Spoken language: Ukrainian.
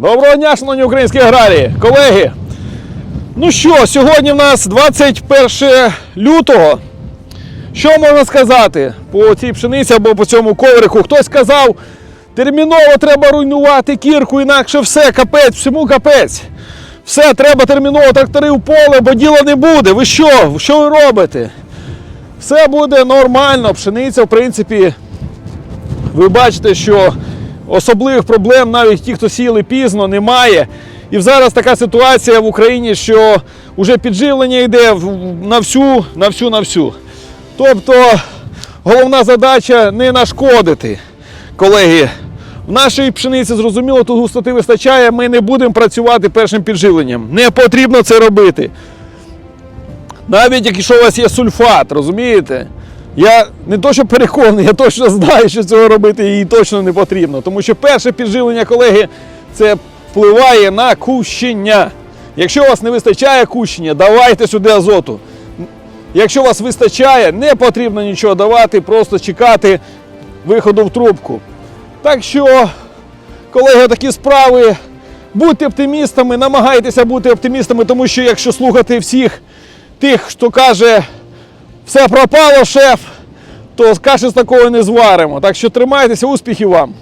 Доброго дня, шановні українські аграрії, колеги. Ну що, сьогодні в нас 21 лютого. Що можна сказати по цій пшениці або по цьому коврику? Хтось сказав, терміново треба руйнувати кірку, інакше все, капець, всьому капець. Все, треба терміново трактори в поле, бо діла не буде. Ви що? Що ви робите? Все буде нормально. Пшениця, в принципі, ви бачите, що особливих проблем навіть ті, хто сіяли пізно, немає. І зараз така ситуація в Україні, що вже підживлення йде на всю, на всю, на всю. Тобто головна задача не нашкодити, колеги. В нашій пшениці зрозуміло, тут густоти вистачає. Ми не будемо працювати першим підживленням. Не потрібно це робити. Навіть якщо у вас є сульфат, розумієте? Я не то, що переконаний, я точно знаю, що цього робити їй точно не потрібно. Тому що перше підживлення, колеги, це впливає на кущення. Якщо у вас не вистачає кущення, давайте сюди азоту. Якщо у вас вистачає, не потрібно нічого давати, просто чекати виходу в трубку. Так що, колеги, такі справи. Будьте оптимістами, намагайтеся бути оптимістами, тому що якщо слухати всіх тих, хто каже, все пропало, шеф, то каші з такого не зваримо. Так що тримайтеся, успіхів вам!